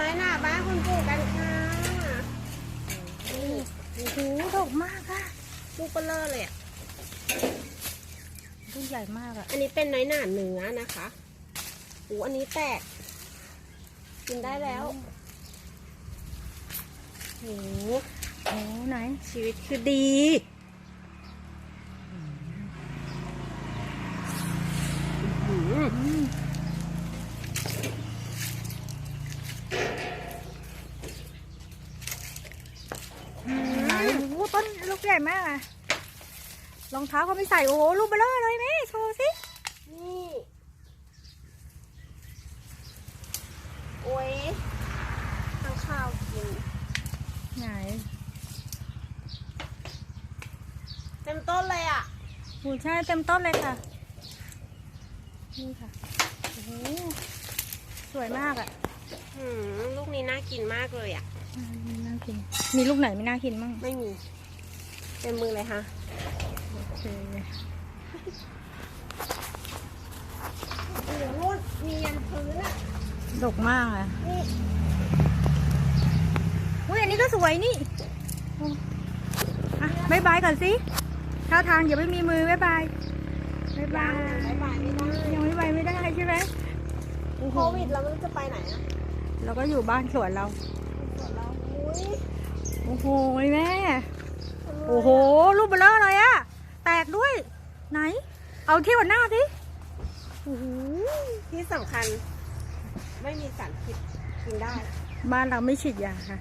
น้อยหน้าบ้านคุณปู่กันค่ะโอ้โหดกมากอะลูกเบลเลอร์เลยอะลูกใหญ่มากอะอันนี้เป็นน้อยหน้าเนื้อนะคะโอ้อันนี้แตก กินได้แล้วโอ้โอ้ไหนชีวิตคือดีอื้อหืออืมไหนโอ้โหต้นลูก ใหญ่มากอะรองเท้าเขาไม่ใส่ โอ้โหลูกเบลเลอร์เลยแม่โชว์สิ นี่ โอ้ยทางข้าวกินไหน เต็มต้นเลยอะโอ้ใช่เต็มต้นเลยค่ะ นี่ค่ะ โอ้โห สวยมากอะหืมลูกนี้น่ากินมากเลยอะอ่านี่น่ากิน มีลูกไหนไม่น่ากินมั่งไม่มี เต็มมือเลยค่ะโอเคโอ้โหนู่นมียันพื้นอะดกมากอะนี่อุ้ยอันนี้ก็สวยนี่โอ้อะบายบายก่อนสิท่าทางอย่าไม่มีมือบายบายบายบายังยบายบายไม่ได้ยังไม่ไปไม่ได้ใช่ไหมโควิดแล้วมันจะไปไหนอะเราก็อยู่บ้านสวนเราส่วนเราอุ้ยโอ้โหแม่โอ้โหรูปเบลอเลยอะแตกด้วย ไหน เอาที่วันหน้าสิโอ้โหที่สำคัญ ไม่มีสารพิษกินได้ บ้านเราไม่ฉีดยาค่ะ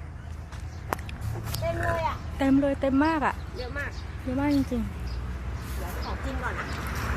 เต็มเลยอะ เต็มเลยเต็มมากอะเยอะมาก เยอะมากจริงเดี๋ยวขอกินก่อนนะๆ